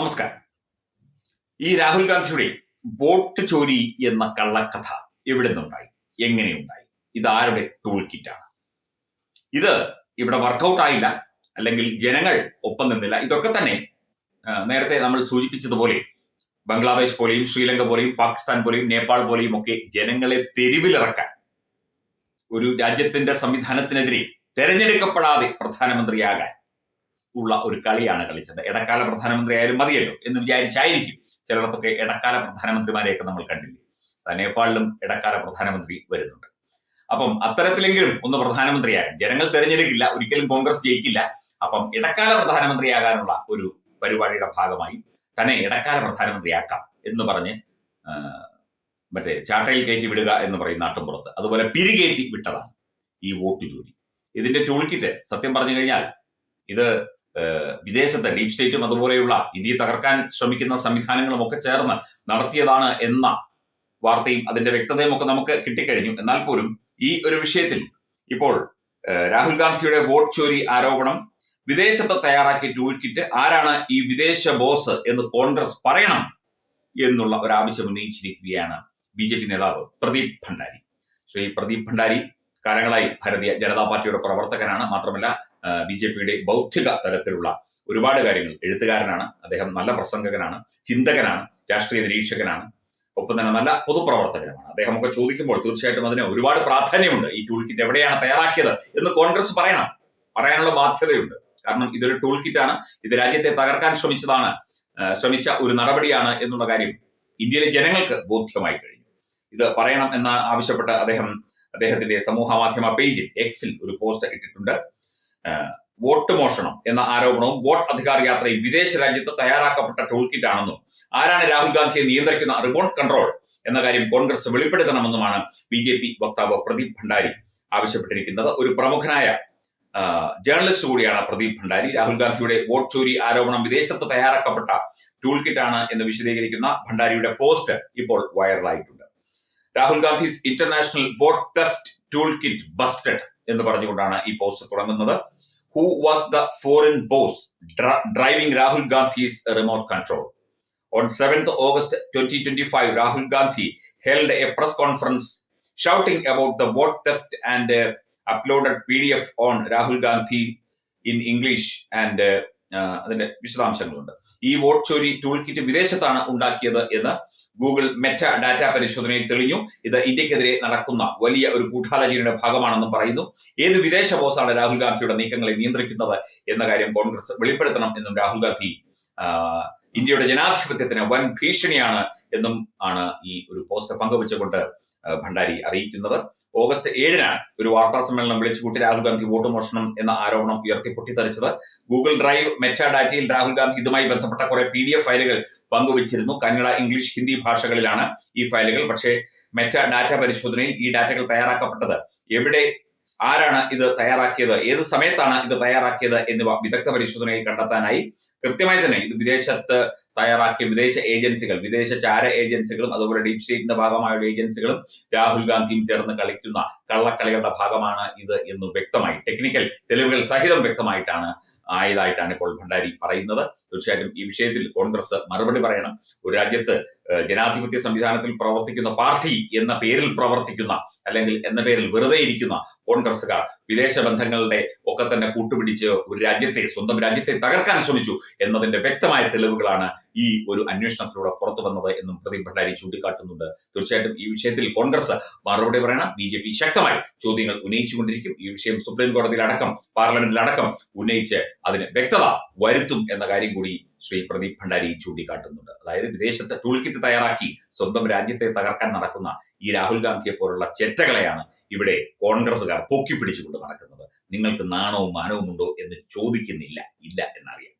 നമസ്കാരം. ഈ രാഹുൽ ഗാന്ധിയുടെ വോട്ട് ചോരി എന്ന കള്ളക്കഥ എവിടെ നിന്നുണ്ടായി? എങ്ങനെയുണ്ടായി ഇത് ആരുടെ ടൂൾ കിറ്റാണ് ഇത് ഇവിടെ വർക്കൗട്ട് ആയില്ല അല്ലെങ്കിൽ ജനങ്ങൾ ഒപ്പം നിന്നില്ല. ഇതൊക്കെ തന്നെ നേരത്തെ നമ്മൾ സൂചിപ്പിച്ചതുപോലെ ബംഗ്ലാദേശ് പോലെയും ശ്രീലങ്ക പോലെയും പാകിസ്ഥാൻ പോലെയും നേപ്പാൾ പോലെയും ഒക്കെ ജനങ്ങളെ തെരുവിലിറക്കാൻ ഒരു രാജ്യത്തിന്റെ സംവിധാനത്തിനെതിരെ തെരഞ്ഞെടുക്കപ്പെടാതെ പ്രധാനമന്ത്രിയാകാൻ ഉള്ള ഒരു കളിയാണ് കളിച്ചത്. ഇടക്കാല പ്രധാനമന്ത്രി ആയാലും മതിയല്ലോ എന്ന് വിചാരിച്ചായിരിക്കും ചിലയിടത്തൊക്കെ ഇടക്കാല പ്രധാനമന്ത്രിമാരെയൊക്കെ നമ്മൾ കണ്ടില്ലേ? നേപ്പാളിലും ഇടക്കാല പ്രധാനമന്ത്രി വരുന്നുണ്ട്. അപ്പം അത്തരത്തിലെങ്കിലും ഒന്ന് പ്രധാനമന്ത്രിയാകാൻ. ജനങ്ങൾ തെരഞ്ഞെടുക്കില്ല ഒരിക്കലും കോൺഗ്രസ് ജയിക്കില്ല. അപ്പം ഇടക്കാല പ്രധാനമന്ത്രിയാകാനുള്ള ഒരു പരിപാടിയുടെ ഭാഗമായി തന്നെ ഇടക്കാല പ്രധാനമന്ത്രിയാക്കാം എന്ന് പറഞ്ഞ് മറ്റേ ചാട്ടയിൽ കയറ്റി വിടുക എന്ന് പറയും നാട്ടുംപുറത്ത് അതുപോലെ പിരികേറ്റി വിട്ടതാണ് ഈ വോട്ട് ജോലി. ഇതിന്റെ ടൂൾ കിറ്റ് സത്യം പറഞ്ഞു കഴിഞ്ഞാൽ ഇത് വിദേശത്ത് ഡീപ് സ്റ്റേറ്റും അതുപോലെയുള്ള ഇന്ത്യയെ തകർക്കാൻ ശ്രമിക്കുന്ന സംവിധാനങ്ങളും ഒക്കെ ചേർന്ന് നടത്തിയതാണ് എന്ന വാർത്തയും അതിന്റെ വ്യക്തതയും ഒക്കെ നമുക്ക് കിട്ടിക്കഴിഞ്ഞു. എന്നാൽ പോലും ഈ ഒരു വിഷയത്തിൽ ഇപ്പോൾ രാഹുൽ ഗാന്ധിയുടെ വോട്ട് ചോരി ആരോപണം വിദേശത്ത് തയ്യാറാക്കിയ ടൂൾ കിറ്റ് ആരാണ് ഈ വിദേശ ബോസ് എന്ന് കോൺഗ്രസ് പറയണം എന്നുള്ള ഒരു ആവശ്യം ഉന്നയിച്ചിരിക്കുകയാണ് ബി ജെ പി നേതാവ് പ്രദീപ് ഭണ്ഡാരി. ശ്രീ പ്രദീപ് ഭണ്ഡാരി കാലങ്ങളായി ഭാരതീയ ജനതാ പാർട്ടിയുടെ പ്രവർത്തകനാണ്. മാത്രമല്ല ബി ജെ പിയുടെ ബൗദ്ധിക തലത്തിലുള്ള ഒരുപാട് കാര്യങ്ങൾ. എഴുത്തുകാരനാണ് അദ്ദേഹം നല്ല പ്രസംഗകനാണ് ചിന്തകനാണ് രാഷ്ട്രീയ നിരീക്ഷകനാണ് ഒപ്പം തന്നെ നല്ല പൊതുപ്രവർത്തകനുമാണ്. അദ്ദേഹമൊക്കെ ചോദിക്കുമ്പോൾ തീർച്ചയായിട്ടും അതിന് ഒരുപാട് പ്രാധാന്യമുണ്ട്. ഈ ടൂൾ കിറ്റ് എവിടെയാണ് തയ്യാറാക്കിയത് എന്ന് കോൺഗ്രസ് പറയണം. പറയാനുള്ള ബാധ്യതയുണ്ട്. കാരണം ഇതൊരു ടൂൾ കിറ്റാണ് ഇത് രാജ്യത്തെ തകർക്കാൻ ശ്രമിച്ചതാണ്. ശ്രമിച്ച ഒരു നടപടിയാണ് എന്നുള്ള കാര്യം ഇന്ത്യയിലെ ജനങ്ങൾക്ക് ബോധ്യമായി കഴിഞ്ഞു. ഇത് പറയണം എന്ന് ആവശ്യപ്പെട്ട് അദ്ദേഹം അദ്ദേഹത്തിന്റെ സമൂഹ മാധ്യമ പേജിൽ എക്സിൽ ഒരു പോസ്റ്റ് ഇട്ടിട്ടുണ്ട്. വോട്ട് മോഷണം എന്ന ആരോപണവും വോട്ട് അധികാർ യാത്രയും വിദേശ രാജ്യത്ത് തയ്യാറാക്കപ്പെട്ട ടൂൾ കിറ്റ് ആണെന്നും ആരാണ് രാഹുൽ ഗാന്ധിയെ നിയന്ത്രിക്കുന്ന റിമോട്ട് കൺട്രോൾ എന്ന കാര്യം കോൺഗ്രസ് വെളിപ്പെടുത്തണമെന്നുമാണ് ബി ജെ പി വക്താവ് പ്രദീപ് ഭണ്ഡാരി ആവശ്യപ്പെട്ടിരിക്കുന്നത്. ഒരു പ്രമുഖനായ ജേർണലിസ്റ്റ് കൂടിയാണ് പ്രദീപ് ഭണ്ഡാരി. രാഹുൽ ഗാന്ധിയുടെ വോട്ട് ചോരി ആരോപണം വിദേശത്ത് തയ്യാറാക്കപ്പെട്ട ടൂൾ ആണ് എന്ന് വിശദീകരിക്കുന്ന ഭണ്ഡാരിയുടെ പോസ്റ്റ് ഇപ്പോൾ വൈറലായിട്ടുണ്ട് Rahul Gandhi's international vote theft tool kit busted എന്ന് പറഞ്ഞുകൊണ്ടാണ് ഈ പോസ്റ്റ് തുടങ്ങുന്നത്. Was the foreign boss driving Rahul Gandhi's remote control on seventh August twenty twenty five Rahul Gandhi held a press conference shouting about the vote theft and uh, uploaded PDF on Rahul Gandhi in English and uh, uh, അതിന്റെ വിശദാംശങ്ങളുണ്ട്. ഈ vote ചോരി tool kit വിദേശത്താണ് ഉണ്ടാക്കിയത് എന്ന് Google Meta data പരിശോധനയിൽ തെളിഞ്ഞു. ഇത് ഇന്ത്യക്കെതിരെ നടക്കുന്ന വലിയ ഒരു ഗൂഢാലോചനയുടെ ഭാഗമാണെന്നും പറയുന്നു. ഏത് വിദേശ ബോസാണ് രാഹുൽ ഗാന്ധിയുടെ നീക്കങ്ങളെ നിയന്ത്രിക്കുന്നത് എന്ന കാര്യം കോൺഗ്രസ് വെളിപ്പെടുത്തണം എന്നും രാഹുൽ ഗാന്ധി ഇന്ത്യയുടെ ജനാധിപത്യത്തിന് വൻ ഭീഷണിയാണ് എന്നും ആണ് ഈ ഒരു പോസ്റ്റ് പങ്കുവച്ചുകൊണ്ട് ഭണ്ഡാരി അറിയിക്കുന്നത്. ഓഗസ്റ്റ് ഏഴിനാണ് ഒരു വാർത്താ സമ്മേളനം വിളിച്ചുകൂട്ടി രാഹുൽ ഗാന്ധി വോട്ട് മോഷണം എന്ന ആരോപണം ഉയർത്തി പൊട്ടിത്തെറിച്ചത്. ഗൂഗിൾ ഡ്രൈവ് മെറ്റാ ഡാറ്റയിൽ രാഹുൽ ഗാന്ധി ഇതുമായി ബന്ധപ്പെട്ട കുറെ പി ഡി എഫ് ഫയലുകൾ പങ്കുവച്ചിരുന്നു. കന്നഡ ഇംഗ്ലീഷ് ഹിന്ദി ഭാഷകളിലാണ് ഈ ഫയലുകൾ. പക്ഷേ മെറ്റ ഡാറ്റ പരിശോധനയിൽ ഈ ഡാറ്റകൾ തയ്യാറാക്കപ്പെട്ടത് എവിടെ ആരാണ് ഇത് തയ്യാറാക്കിയത്? ഏത് സമയത്താണ് ഇത് തയ്യാറാക്കിയത് എന്നിവ വിദഗ്ധ പരിശോധനയിൽ കണ്ടെത്താനായി കൃത്യമായി തന്നെ ഇത് വിദേശത്ത് തയ്യാറാക്കിയ വിദേശ ഏജൻസികൾ വിദേശ ചാര ഏജൻസികളും അതുപോലെ ഡീപ് സ്റ്റേറ്റിന്റെ ഭാഗമായുള്ള ഏജൻസികളും രാഹുൽ ഗാന്ധിയും ചേർന്ന് കളിക്കുന്ന കള്ളക്കളികളുടെ ഭാഗമാണ് ഇത് എന്ന് വ്യക്തമായി ടെക്നിക്കൽ തെളിവുകൾ സഹിതം വ്യക്തമായിട്ടാണ് ആയതായിട്ടാണ് ഇപ്പോൾ ഭണ്ഡാരി പറയുന്നത്. തീർച്ചയായിട്ടും ഈ വിഷയത്തിൽ കോൺഗ്രസ് മറുപടി പറയണം. ഒരു രാജ്യത്ത് ജനാധിപത്യ സംവിധാനത്തിൽ പ്രവർത്തിക്കുന്ന പാർട്ടി എന്ന പേരിൽ പ്രവർത്തിക്കുന്ന അല്ലെങ്കിൽ എന്ന പേരിൽ വെറുതെ ഇരിക്കുന്ന കോൺഗ്രസ്സുകാർ വിദേശ ബന്ധങ്ങളുടെ ഒക്കെ തന്നെ കൂട്ടുപിടിച്ച് ഒരു രാജ്യത്തെ സ്വന്തം രാജ്യത്തെ തകർക്കാൻ ശ്രമിച്ചു എന്നതിന്റെ വ്യക്തമായ തെളിവുകളാണ് ഈ ഒരു അന്വേഷണത്തിലൂടെ പുറത്തു വന്നത് എന്നും പ്രദീപ് ഭണ്ഡാരി ചൂണ്ടിക്കാട്ടുന്നുണ്ട്. തീർച്ചയായിട്ടും ഈ വിഷയത്തിൽ കോൺഗ്രസ് മറുപടി പറയണം. ബി ജെ പി ശക്തമായി ചോദ്യങ്ങൾ ഉന്നയിച്ചുകൊണ്ടിരിക്കും. ഈ വിഷയം സുപ്രീം കോടതിയിലടക്കം പാർലമെന്റിലടക്കം ഉന്നയിച്ച് അതിന് വ്യക്തത വരുത്തും എന്ന കാര്യം കൂടി ശ്രീ പ്രദീപ് ഭണ്ഡാരി ചൂണ്ടിക്കാട്ടുന്നുണ്ട്. അതായത് വിദേശത്തെ ടൂൾ കിറ്റ് തയ്യാറാക്കി സ്വന്തം രാജ്യത്തെ തകർക്കാൻ നടക്കുന്ന ഈ രാഹുൽ ഗാന്ധിയെ പോലുള്ള ചെറ്റകളെയാണ് ഇവിടെ കോൺഗ്രസ്സുകാർ പൊക്കി പിടിച്ചുകൊണ്ട് നടക്കുന്നത്. നിങ്ങൾക്ക് നാണവും മാനവും ഉണ്ടോ എന്ന് ചോദിക്കുന്നില്ല. ഇല്ല എന്നറിയാം.